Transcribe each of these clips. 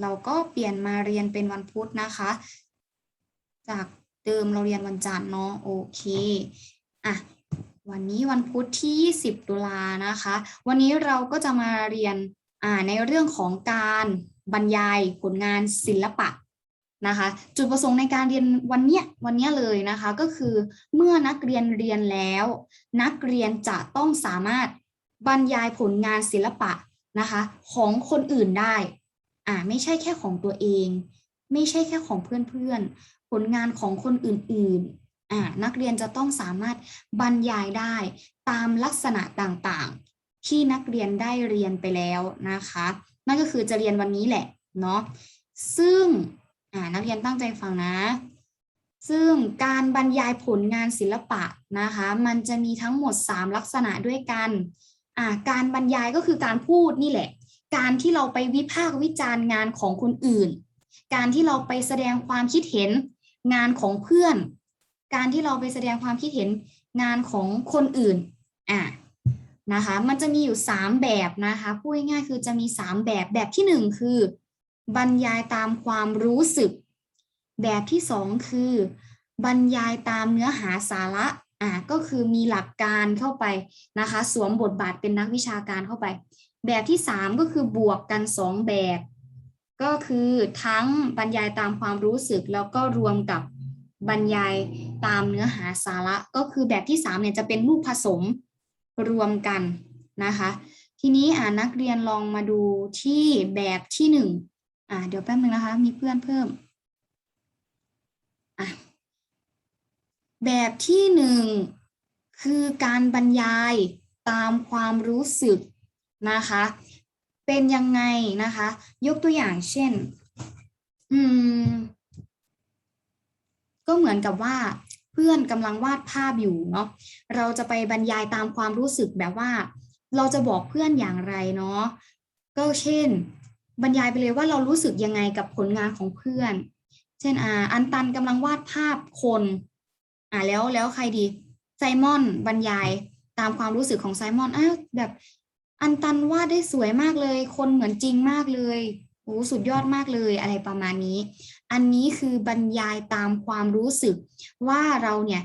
เราก็เปลี่ยนมาเรียนเป็นวันพุธนะคะ จากเดิมเราเรียนวันจันทร์เนาะโอเคอะวันนี้วันพุธที่ 20 ตุลานะคะ วันนี้เราก็จะมาเรียนอ่าในเรื่องของการบรรยายผลงานศิลปะนะคะ จุดประสงค์ในการเรียนวันเนี้ยวันเนี้ยเลยนะคะก็คือเมื่อนักเรียนเรียนแล้ว นักเรียนจะต้องสามารถบรรยายผลงานศิลปะนะคะ ของคนอื่นได้ อ่าไม่ใช่แค่ของตัวเอง ไม่ใช่แค่ของเพื่อนๆ ผลงานของคนอื่นๆอ่านักเรียนจะต้องสามารถบรรยายได้ตามลักษณะต่างๆ ที่นักเรียนได้เรียนไปแล้วนะคะ นั่นก็คือจะเรียนวันนี้แหละเนาะซึ่งอ่านักเรียนตั้งใจฟังนะ ซึ่งการบรรยายผลงานศิลปะนะคะ มันจะมีทั้งหมด 3 ลักษณะด้วยกันอ่าการบรรยายก็คือการพูดนี่แหละ การที่เราไปวิพากษ์วิจารณ์งานของคนอื่น การที่เราไปแสดงความคิดเห็นงานของเพื่อน การที่เราไปแสดงความคิดเห็นงานของคนอื่นอะนะคะ มันจะมีอยู่ 3 แบบนะคะพูดง่ายๆคือจะมี 3 แบบแบบที่ 1 คือ บรรยายตามความรู้สึก แบบที่ 2 คือบรรยายตามเนื้อหาสาระอะก็คือมีหลักการเข้าไปนะคะ สวมบทบาทเป็นนักวิชาการเข้าไป แบบที่ 3 ก็คือบวกกัน 2 แบบ ก็คือทั้งบรรยายตามความรู้สึกแล้วก็รวมกับบรรยายตามเนื้อหาสาระ ก็คือแบบที่3เนี่ยจะเป็นรูปผสมรวมกันนะคะ ทีนี้อ่านักเรียนลองมาดูที่แบบที่ 1 อ่าเดี๋ยวแป๊บนึงนะคะ มีเพื่อนเพิ่มอะแบบที่หนึ่งคือการบรรยายตามความรู้สึก นะคะ เป็นยังไงนะคะ ยกตัวอย่างเช่น อืม ก็เหมือนกับว่าเพื่อนกำลังวาดภาพอยู่เนาะ เราจะไปบรรยายตามความรู้สึกแบบว่า เราจะบอกเพื่อนอย่างไรเนาะ ก็เช่น บรรยายไปเลยว่าเรารู้สึกยังไงกับผลงานของเพื่อน เช่น อ่า อันตันกำลังวาดภาพคน อ่าแล้วแล้วใครดี ไซมอนบรรยายตามความรู้สึกของไซมอนอ้าวแบบ อันตันวาดได้สวยมากเลย คนเหมือนจริงมากเลยโอ้สุดยอดมากเลยอะไรประมาณนี้ อันนี้คือบรรยายตามความรู้สึก ว่าเราเนี่ย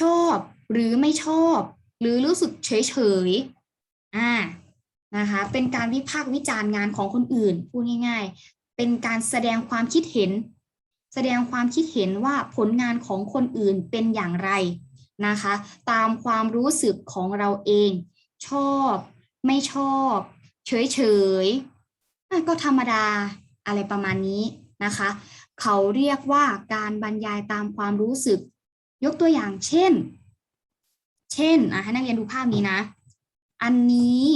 ชอบหรือไม่ชอบ หรือรู้สึกเฉยเฉยๆอ่านะคะเป็นการวิพากษ์วิจารณ์งานของคนอื่นพูดง่าย ๆ เป็นการแสดงความคิดเห็น แสดงความคิดเห็นว่าผลงานของคนอื่นเป็นอย่างไรนะคะ ตามความรู้สึกของเราเอง ชอบ ไม่ชอบ เฉยเฉยๆก็ธรรมดาอะไรประมาณนี้นะคะ เขาเรียกว่าการบรรยายตามความรู้สึก ยกตัวอย่างเช่น เช่นอะให้นักเรียนดูภาพนี้นะ อันนี้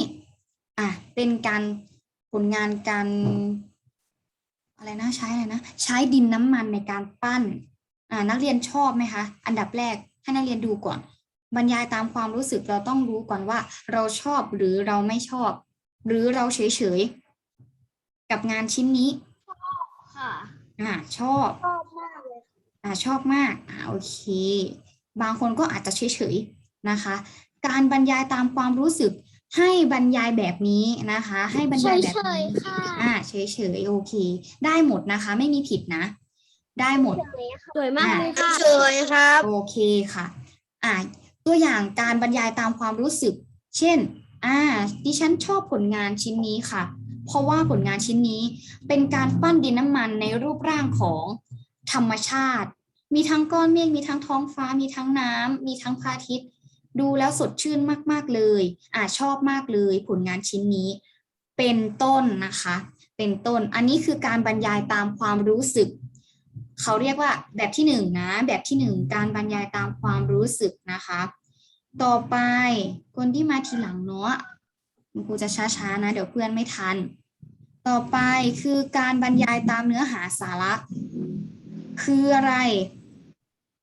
อะเป็นการผลงานการอะไรนะใช้อะไรนะใช้ดินน้ำมันในการปั้นอ่านักเรียนชอบไหมคะ อันดับแรกให้นักเรียนดูก่อน บรรยายตามความรู้สึกเราต้องรู้ก่อนว่า เราชอบหรือเราไม่ชอบ หรือเราเฉยๆกับงานชิ้นนี้ค่ะอ่าชอบชอบมากเลยอ่าชอบมากอ่าโอเค บางคนก็อาจจะเฉยๆนะคะ การบรรยายตามความรู้สึกให้บรรยายแบบนี้นะคะ ให้บรรเฉยายยแบบเฉยนี้ๆค่ะอ่าเฉยๆโอเค ได้หมดนะคะ ไม่มีผิดนะ ได้หมดสวยมากเลยค่ะเฉยครับ โอเคค่ะ อ่า ตัวอย่างการบรรยายตามความรู้สึก เช่น อ่า ดิฉันชอบผลงานชิ้นนี้ค่ะ เพราะว่าผลงานชิ้นนี้เป็นการปั้นดินน้ำมันในรูปร่างของธรรมชาติ มีทั้งก้อนเมฆ มีทั้งท้องฟ้า มีทั้งน้ำ มีทั้งพระอาทิตย์ ดูแล้วสดชื่นมาก ๆ เลย อ่าชอบมากเลย ผลงานชิ้นนี้ เป็นต้นนะคะ เป็นต้น อันนี้คือการบรรยายตามความรู้สึก เขาเรียกว่าแบบที่หนึ่งนะแบบที่หนึ่งการบรรยายตามความรู้สึกนะคะ ต่อไปคนที่มาทีหลังเนาะคุณครูจะช้าๆนะ เดี๋ยวเพื่อนไม่ทัน ต่อไปคือการบรรยายตามเนื้อหาสาระ คืออะไร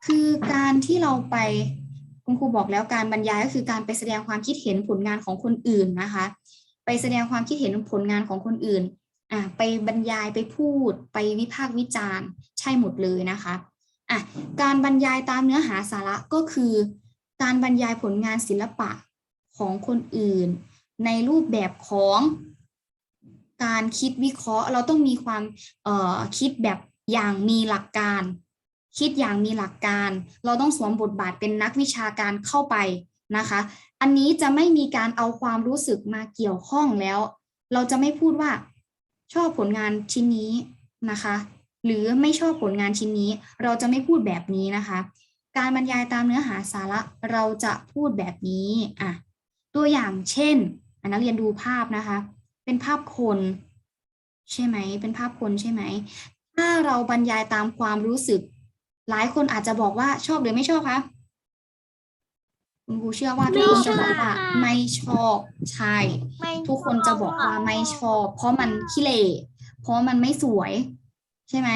คือการที่เราไปคุณครูบอกแล้วการบรรยายก็คือการไปแสดงความคิดเห็นผลงานของคนอื่นนะคะ ไปแสดงความคิดเห็นผลงานของคนอื่น อะไปบรรยายไปพูด ไปวิพากษ์วิจารณ์ ใช่หมดเลยนะคะอะการบรรยายตามเนื้อหาสาระก็คือ การบรรยายผลงานศิลปะของคนอื่น ในรูปแบบของการคิดวิเคราะห์ เราต้องมีความเอ่อคิดแบบอย่างมีหลักการ คิดอย่างมีหลักการ เราต้องสวมบทบาทเป็นนักวิชาการเข้าไปนะคะ อันนี้จะไม่มีการเอาความรู้สึกมาเกี่ยวข้องแล้ว เราจะไม่พูดว่า ชอบผลงานชิ้นนี้นะคะ หรือไม่ชอบผลงานชิ้นนี้ เราจะไม่พูดแบบนี้นะคะ การบรรยายตามเนื้อหาสาระเราจะพูดแบบนี้อะตัวอย่างเช่นนักเรียนดูภาพนะคะ เป็นภาพคน ใช่ไหมเป็นภาพคนใช่ไหมถ้าเราบรรยายตามความรู้สึก หลายคนอาจจะบอกว่าชอบหรือไม่ชอบคะ คุณครูเชื่อว่าทุกคนจะบอกว่าไม่ชอบใช่ ทุกคนจะบอกว่าไม่ชอบ เพราะมันขี้เหร่เพราะมันไม่สวย ใช่ไหม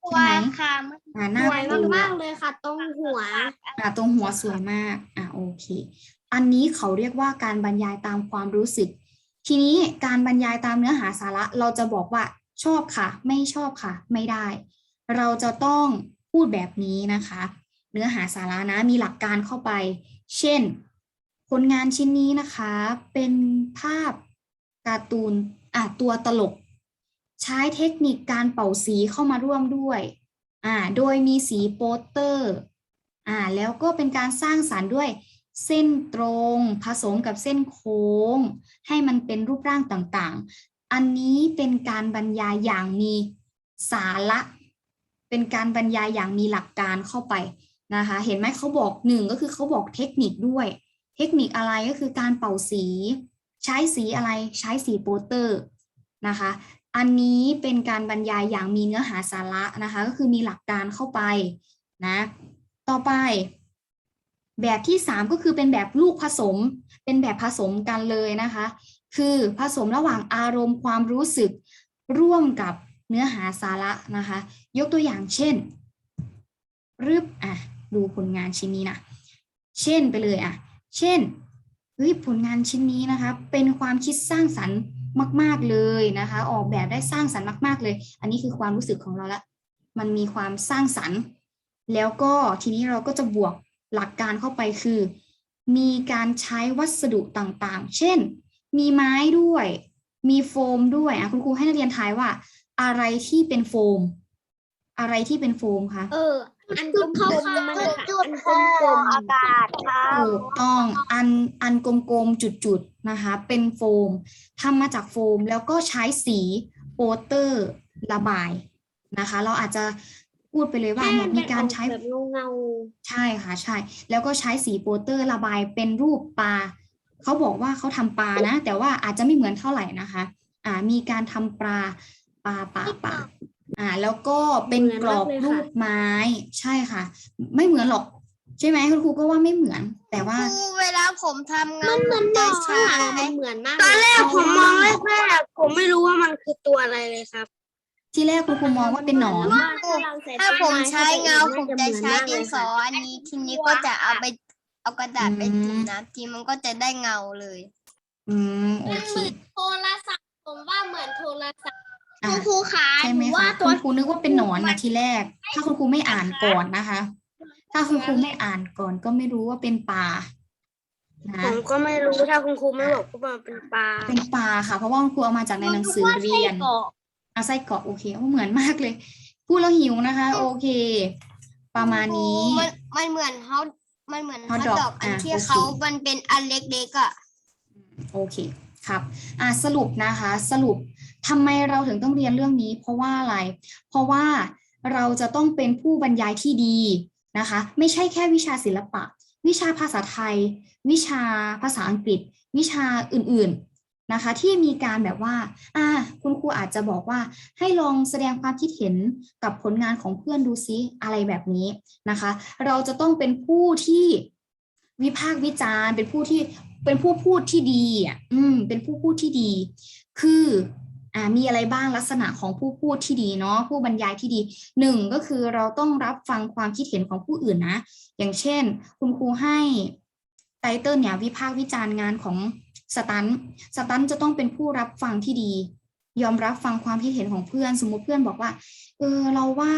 ใช่ไหมค่ะอ่าหสน้าวยตัวมากๆเลยค่ะ ตรงหัวอ่าตรงหัวสวยมากอ่าโอเค อันนี้เขาเรียกว่าการบรรยายตามความรู้สึก ทีนี้การบรรยายตามเนื้อหาสาระ เราจะบอกว่าชอบค่ะ ไม่ชอบค่ะ ไม่ได้ เราจะต้องพูดแบบนี้นะคะ เนื้อหาสาระนะมีหลักการเข้าไป เช่น ผลงานชิ้นนี้นะคะ เป็นภาพการ์ตูนอะตัวตลก ใช้เทคนิคการเป่าสีเข้ามาร่วมด้วยอ่าโดยมีสีโปสเตอร์อ่าแล้วก็เป็นการสร้างสารรค์ด้วยเส้นตรงผสมกับเส้นโค้ง ให้มันเป็นรูปร่างต่างๆ อันนี้เป็นการบรรยายอย่างมีสาระ เป็นการบรรยายอย่างมีหลักการเข้าไป นะคะ เห็นไหมเขาบอกหนึ่งก็คือเขาบอกเทคนิคด้วย เทคนิคอะไรก็คือการเป่าสี ใช้สีอะไรใช้สีโปสเตอร์นะคะ อันนี้เป็นการบรรยายอย่างมีเนื้อหาสาระนะคะ ก็คือมีหลักการเข้าไปนะ ต่อไป แบบที่สามก็คือเป็นแบบลูกผสม เป็นแบบผสมกันเลยนะคะ คือผสมระหว่างอารมณ์ความรู้สึกร่วมกับเนื้อหาสาระนะคะ ยกตัวอย่างเช่นรึบอะ ดูผลงานชิ้นนี้นะ เช่นไปเลยอะ เช่น เฮ้ยผลงานชิ้นนี้นะคะ เป็นความคิดสร้างสรรค์มาก ๆเลยนะคะ ออกแบบได้สร้างสรรค์มาก ๆเลย อันนี้คือความรู้สึกของเราละ มันมีความสร้างสรรค์ แล้วก็ทีนี้เราก็จะบวกหลักการเข้าไปคือ มีการใช้วัสดุต่างๆ เช่น มีไม้ด้วย มีโฟมด้วยอะคุณครูให้นักเรียนทายว่า อะไรที่เป็นโฟม อะไรที่เป็นโฟมคะ เออ อันกลมๆมัน นะคะอันกลมๆอากาศค่ะถูกต้องอันอันกลมๆจุดๆนะคะ เป็นโฟมทำมาจากโฟมแล้วก็ใช้สีโปสเตอร์ระบายนะคะ เราอาจจะพูดไปเลยว่าเนี่ยมีการใช้แบบเงาใช่ค่ะใช่ แล้วก็ใช้สีโปสเตอร์ระบายเป็นรูปปลาเขาบอกว่าเขาทำปลานะ แต่ว่าอาจจะไม่เหมือนเท่าไหร่นะคะ อ่ามีการทำปลาปลาปลาปลา อ่า แล้วก็เป็นกรอบรูปไม้ ใช่ค่ะ ไม่เหมือนหรอก ใช่ไหมคุณครูก็ว่าไม่เหมือน แต่ว่าครูเวลาผมทำๆงามันนเหมือนหนอนใช้อะมันเหมือนมากตอนแรกเลยผมมองแรกๆผมไม่รู้ว่ามันคือตัวอะไรเลยครับ ที่แรกคุณครูมองว่าเป็นหนอน ถ้าผมใช้เงาผมจะใช้ดินสออันนี้ทีนี้ก็จะเอาไปเอากระดาษไปจุ่มน้ำทีมันก็จะได้เงาเลย อืมโอเคโทรศัพท์ผมว่าเหมือนโทรศัพท์ อะครูขาใช่ไหมนูคะว่าคุณครูนึกว่าเป็นหนอนนะทีแรก ถ้าคุณครูไม่อ่านก่อนนะคะ ถ้าคุณครูไม่อ่านก่อนก็ไม่รู้ว่าเป็นปลานะผมก็ไม่รู้ถ้าคุณครูไม่บอกว่ามันเป็นปลาเป็นปลาค่ะ เพราะว่าคุณครูเอามาจากในหนังสือเรียนเอาไส้กรอกโอเคโอ้เหมือนมากเลยพูดแล้วหิวนะคะ โอเค ประมาณนี้มันมันเหมือนเขามันเหมือนฮอฮอททดอกดอกอันอะที่โอเคเขามันเป็นอันเล็กๆอะโอเคครับ อะสรุปนะคะ สรุป ทำไมเราถึงต้องเรียนเรื่องนี้ เพราะว่าอะไร เพราะว่าเราจะต้องเป็นผู้บรรยายที่ดีนะคะ ไม่ใช่แค่วิชาศิลปะ วิชาภาษาไทย วิชาภาษาอังกฤษ วิชาอื่นๆนะคะ ที่มีการแบบว่าอ่าคุณครูอาจจะบอกว่าให้ลองแสดงความคิดเห็นกับผลงานของเพื่อนดูซิอะไรแบบนี้นะคะ เราจะต้องเป็นผู้ที่วิพากษ์วิจารณ์ เป็นผู้ที่เป็นผู้พูดที่ดีอะอืมเป็นผู้พูดที่ดี คือ มีอะไรบ้างลักษณะของผู้พูดที่ดีเนาะผู้บรรยายที่ดีหนึ่งก็คือเราต้องรับฟังความคิดเห็นของผู้อื่นนะ อย่างเช่น คุณครูให้ไตเติลเนี่ยวิพากษ์วิจารณ์งานของสตันสตันจะต้องเป็นผู้รับฟังที่ดี ยอมรับฟังความคิดเห็นของเพื่อน สมมุติเพื่อนบอกว่า เออเราว่า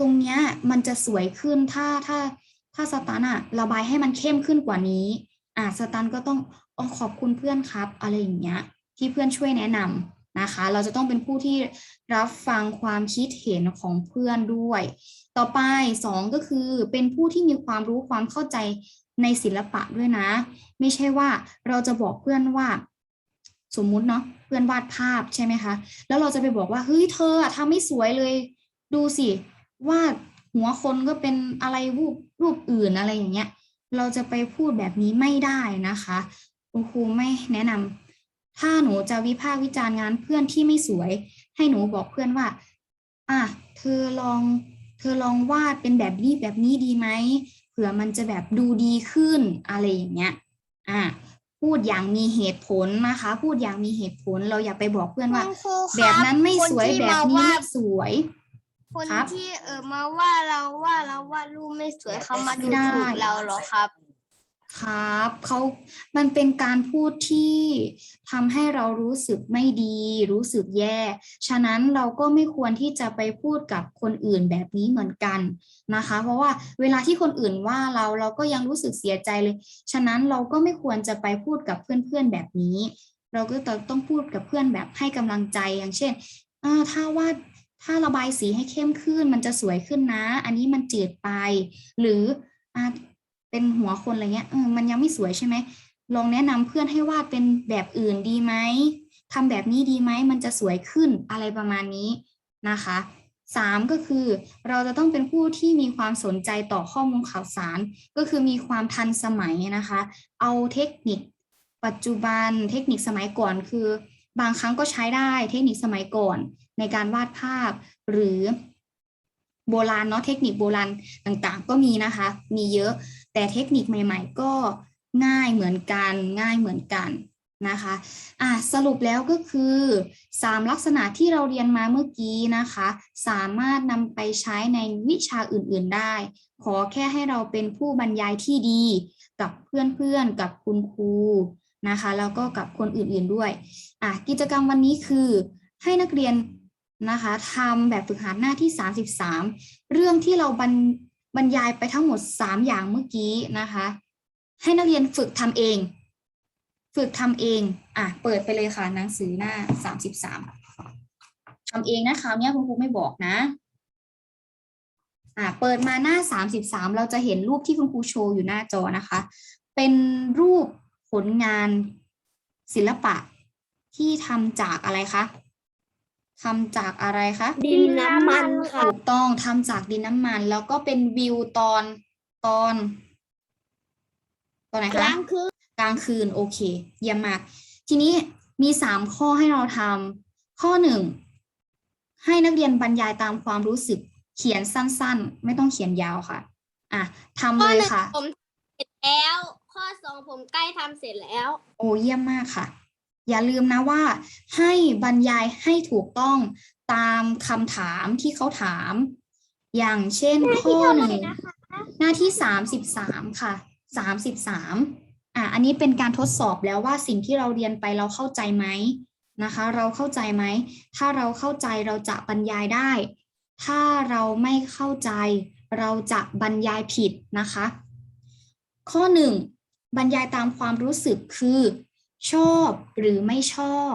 ตรงเนี้ยมันจะสวยขึ้นถ้าถ้าถ้าสตันอะระบายให้มันเข้มขึ้นกว่านี้ อ่าสตันก็ต้องอขอบคุณเพื่อนครับ อะไรอย่างเงี้ย ที่เพื่อนช่วยแนะน นะคะ เราจะต้องเป็นผู้ที่รับฟังความคิดเห็นของเพื่อนด้วย ต่อไปสองก็คือเป็นผู้ที่มีความรู้ความเข้าใจในศิลปะด้วยนะ ไม่ใช่ว่าเราจะบอกเพื่อนว่าสมมุติเนาะเพื่อนวาดภาพใช่ไหมคะ แล้วเราจะไปบอกว่าเฮ้ยเธออะทำไม่สวยเลย ดูสิวาดหัวคนก็เป็นอะไรรูปรูปอื่นอะไรอย่างเงี้ย เราจะไปพูดแบบนี้ไม่ได้นะคะคุณครูไม่แนะนำ ถ้าหนูจะวิพากษ์วิจารณ์งานเพื่อนที่ไม่สวย ให้หนูบอกเพื่อนว่า อะเธอลอง เธอลองวาดเป็นแบบนี้แบบนี้ดีไหมเผื่อมันจะแบบดูดีขึ้นอะไรอย่างเงี้ย อะพูดอย่างมีเหตุผลนะคะ พูดอย่างมีเหตุผลเราอย่าไปบอกเพื่อนว่าคุณครูคแบรับนั้นไม่คนสวยที่แบบมานี้วาไม่ดสวย คนครับที่เออมาว่าเราว่าเราวาดรูปไม่สวยเขามาดูได้ถูกเราเหรอครับ ครับเขามันเป็นการพูดที่ทำให้เรารู้สึกไม่ดี รู้สึกแย่ ฉะนั้นเราก็ไม่ควรที่จะไปพูดกับคนอื่นแบบนี้เหมือนกันนะคะ เพราะว่าเวลาที่คนอื่นว่าเราเราก็ยังรู้สึกเสียใจเลย ฉะนั้นเราก็ไม่ควรจะไปพูดกับเพื่อนๆแบบนี้ เราก็ต้องพูดกับเพื่อนแบบให้กำลังใจอย่างเช่นถ้าว่าถ้าระบายสีให้เข้มขึ้นมันจะสวยขึ้นนะ อันนี้มันจืดไป หรืออ เป็นหัวคนอะไรเงี้ยเออมันยังไม่สวยใช่ไหมลองแนะนำเพื่อนให้วาดเป็นแบบอื่นดีไหมทำแบบนี้ดีไหมมันจะสวยขึ้นอะไรประมาณนี้นะคะสามก็คือเราจะต้องเป็นผู้ที่มีความสนใจต่อข้อมูลข่าวสาร ก็คือมีความทันสมัยนะคะ เอาเทคนิค ปัจจุบันเทคนิคสมัยก่อนคือบางครั้งก็ใช้ได้เทคนิคสมัยก่อนในการวาดภาพหรือโบราณเนาะเทคนิคโบราณต่างๆ ก็มีนะคะ มีเยอะ แต่เทคนิคใหม่ ๆ ก็ง่ายเหมือนกันง่ายเหมือนกันนะคะอะสรุปแล้วก็คือสามลักษณะที่เราเรียนมาเมื่อกี้นะคะ สามารถนำไปใช้ในวิชาอื่นๆได้ ขอแค่ให้เราเป็นผู้บรรยายที่ดีกับเพื่อนๆ กับคุณครูนะคะแล้วก็กับคนอื่นๆด้วยอะกิจกรรมวันนี้คือให้นักเรียนนะคะทำแบบฝึกหัดหน้าที่ 33 เรื่องที่เราบรร บรรยายไปทั้งหมด 3 อย่างเมื่อกี้นะคะ ให้นักเรียนฝึกทำเอง ฝึกทำเอง อะ เปิดไปเลยค่ะหนังสือหน้า 33ทำเองนะคราวนี้คุณครูไม่บอกนะ อะ เปิดมาหน้า 33 เราจะเห็นรูปที่คุณครูโชว์อยู่หน้าจอนะคะ เป็นรูปผลงานศิลปะที่ทำจากอะไรคะ ทำจากอะไรคะดินน้ำมันค่ะ ถูกต้องทำจากดินน้ำมัน แล้วก็เป็นวิวตอนตอนตอนไหนกคะลางคืนกลางคืนโอเคเยี่ยมมาก ทีนี้มีสามข้อให้เราทำข้อหนึ่งให้นักเรียนบรรยายตามความรู้สึกเขียนสั้น ๆ ไม่ต้องเขียนยาวค่ะ อะทำเลยค่ะ ผมเสร็จแล้ว ข้อสองผมใกล้ทำเสร็จแล้ว โอ้เยี่ยมมากค่ะ อย่าลืมนะว่า ให้บรรยายให้ถูกต้องตามคำถามที่เขาถาม อย่างเช่นข้อหนึ่งหน้าที่สามสิบสามค่ะสามสิบสามอะอันนี้เป็นการทดสอบแล้วว่าสิ่งที่เราเรียนไปเราเข้าใจไหมนะคะ เราเข้าใจไหม ถ้าเราเข้าใจเราจะบรรยายได้ ถ้าเราไม่เข้าใจ เราจะบรรยายผิดนะคะ ข้อหนึ่งบรรยายตามความรู้สึกคือ ชอบหรือไม่ชอบ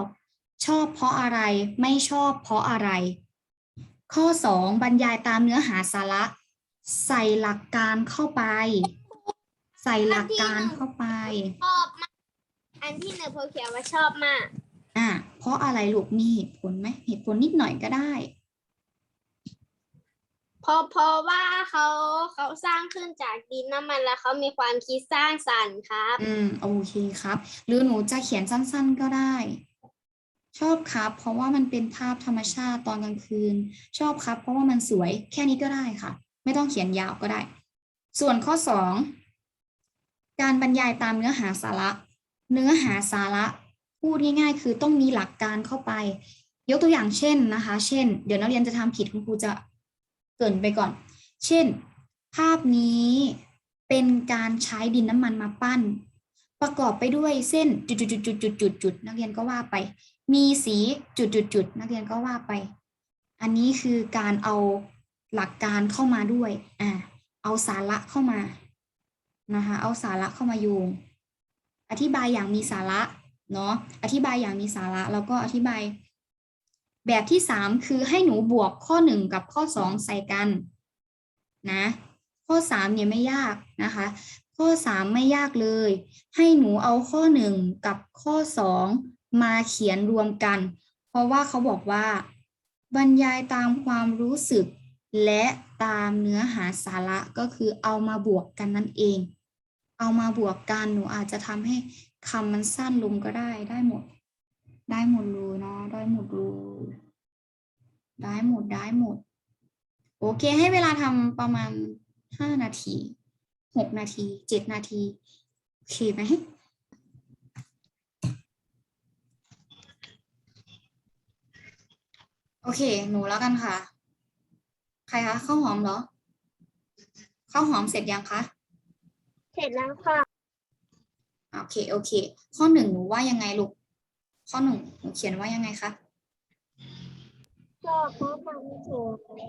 ชอบเพราะอะไรไม่ชอบเพราะอะไร ข้อสองบรรยายตามเนื้อหาสาระ ใส่หลักการเข้าไป ใส่หลักการเข้าไป ชอบมากอันที่หนึ่งผมเขียนว่าชอบมาก อะเพราะอะไรลูกมีเหตุผลไหมเหตุผลนิดหน่อยก็ได้ เพราะเพราะว่าเขาเขาสร้างขึ้นจากดินน้ำมันแล้วเขามีความคิดสร้างสรรค์ครับ อืมโอเคครับ หรือหนูจะเขียนสั้นๆก็ได้ ชอบครับ เพราะว่ามันเป็นภาพธรรมชาติตอนกลางคืน ชอบครับ เพราะว่ามันสวยแค่นี้ก็ได้ค่ะ ไม่ต้องเขียนยาวก็ได้ ส่วนข้อสองการบรรยายตามเนื้อหาสาระ เนื้อหาสาระพูดง่ายๆ คือต้องมีหลักการเข้าไป ยกตัวอย่างเช่นนะคะ เช่น เดี๋ยวนักเรียนจะทำผิดคุณครูจะ เกินไปก่อน เช่น ภาพนี้เป็นการใช้ดินน้ำมันมาปั้น ประกอบไปด้วยเส้นจุดจุดจุดจุดจุดจุดจุดนักเรียนก็ว่าไป มีสีจุดจุดจุดนักเรียนก็ว่าไป อันนี้คือการเอาหลักการเข้ามาด้วยอ่าเอาสาระเข้ามานะคะเอาสาระเข้ามาโยง อธิบายอย่างมีสาระเนาะอธิบายอย่างมีสาระแล้วก็อธิบาย แบบที่สามคือให้หนูบวกข้อหนึ่งกับข้อสองใส่กันนะข้อสามเนี่ยไม่ยากนะคะ ข้อสามไม่ยากเลย ให้หนูเอาข้อหนึ่งกับข้อสองมาเขียนรวมกัน เพราะว่าเขาบอกว่า บรรยายตามความรู้สึก และตามเนื้อหาสาระก็คือเอามาบวกกันนั่นเอง เอามาบวกกันหนูอาจจะทำให้คำมันสั้นลงก็ได้ได้หมด ได้หมดเลยเนาะได้หมดเลยได้หมดได้หมด โอเค ให้เวลาทำประมาณห้านาทีหกนาทีเจ็ดนาทีโอเคไหมโอเค หนูแล้วกันค่ะ ใครคะข้าวหอมเหรอข้าวหอมเสร็จยังคะเสร็จแล้วค่ะ โอเค โอเค ข้อหนึ่งหนูว่ายังไงลูก ข้อหนึ่งหนูเขียนว่ายังไงคะชอบเพราะมันสวย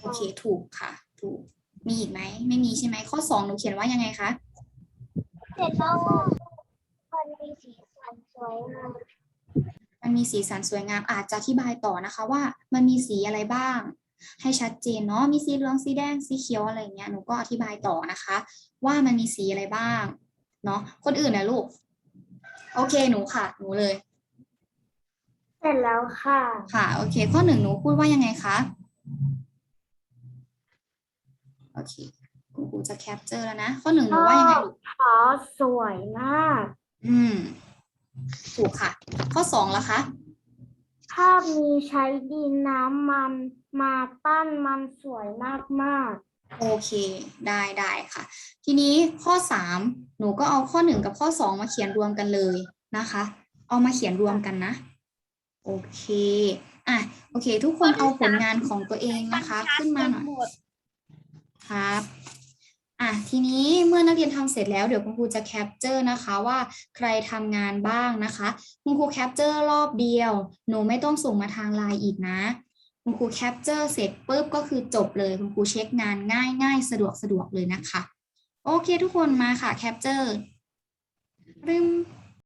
โอเคถูกค่ะ ถูก มีอีกไหมไม่มีใช่ไหมข้อสองหนูเขียนว่ายังไงคะเสร็จแล้วมันมีสีสันสวยงามมันมีสีสันสวยงามอาจจะอธิบายต่อนะคะว่า มันมีสีอะไรบ้าง ให้ชัดเจนเนาะมีสีเหลืองสีแดงสีเขียวอะไรอย่างเงี้ยหนูก็อธิบายต่อนะคะ ว่ามันมีสีอะไรบ้างเนาะคนอื่นนะลูก โอเคหนูค่ะ หนูเลย เสร็จแล้วค่ะ ค่ะ โอเค ข้อหนึ่งหนูพูดว่ายังไงคะโอเคคุณครูจะแคปเจอร์แล้วนะ ข้อหนึ่งหนูว่ายังไงลูกขอสวยมาก อืม ถูกค่ะ ข้อสองละคะ ภาพมีใช้ดินน้ำมันมาปั้นมันสวยมาก โอเคได้ได้ค่ะ ทีนี้ข้อสามหนูก็เอาข้อหนึ่งกับข้อสองมาเขียนรวมกันเลยนะคะ เอามาเขียนรวมกันนะ โอเคอะโอเค ทุกคนเอาผลงานของตัวเองนะคะ ขึ้นมาหน่อยครับอะทีนี้เมื่อนักเรียนทำเสร็จแล้วเดี๋ยวคุณครูจะแคปเจอร์นะคะว่าใครทำงานบ้างนะคะ คุณครูแคปเจอร์รอบเดียว หนูไม่ต้องส่งมาทางไลน์อีกนะ คุณครูแคปเจอร์เสร็จปุ๊บก็คือจบเลยคุณครูเช็คงานง่ายง่ายสะดวกสะดวกเลยนะคะ โอเคทุกคนมาค่ะแคปเจอร์รึม